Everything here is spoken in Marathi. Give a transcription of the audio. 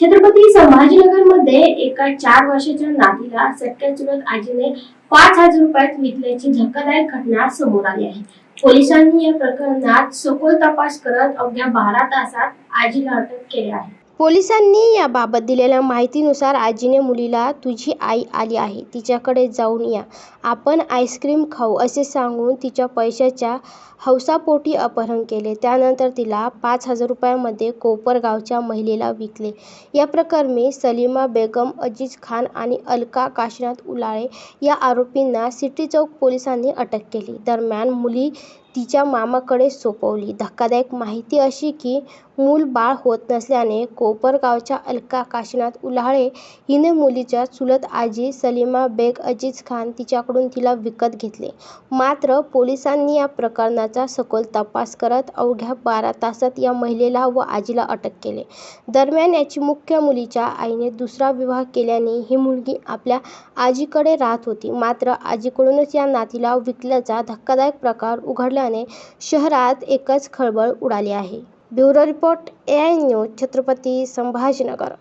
छत्रपती संभाजीनगरमध्ये एका चार वर्षाच्या नातीला सटक्या चुलत आजीने पाच हजार रुपयात विकल्याची धक्कादायक घटना समोर आली आहे. पोलिसांनी या प्रकरणात सखोल तपास करत अवघ्या बारा तासात आजीला अटक केली आहे. पोलिसांनी याबाबत दिलेल्या माहितीनुसार आजीने मुलीला तुझी आई आली आहे तिच्याकडे जाऊन या. आपण आईस्क्रीम खाऊ असे सांगून तिच्या पैशाच्या हौसापोटी अपहरण केले. त्यानंतर तिला पाच हजार रुपयांमध्ये कोपरगावच्या महिलेला विकले. या प्रकरणी सलीमा बेगम अजीज खान आणि अलका काशीनाथ उलाळे या आरोपींना सिटी चौक पोलिसांनी अटक केली. दरम्यान मुली तिच्या मामाकडे सोपवली. धक्कादायक माहिती अशी की मूल बाळ होत नसल्याने कोपरगावच्या अलका काशीनाथ उल्हाळे हिने मुलीच्या चुलत आजी सलीमा बेग अजीज खान तिच्याकडून तिला विकत घेतले. मात्र पोलिसांनी या प्रकरणाचा सखोल तपास करत अवघ्या बारा तासात या महिलेला व आजीला अटक केले. दरम्यान याची मुख्य मुलीच्या आईने दुसरा विवाह केल्याने ही मुलगी आपल्या आजीकडे राहत होती. मात्र आजीकडूनच या नातीला विकल्याचा धक्कादायक प्रकार उघडला उघडल्याने शहरात एकच खळबळ उडाली आहे. Bureau report A I news Chhatrapati Sambhajinagar.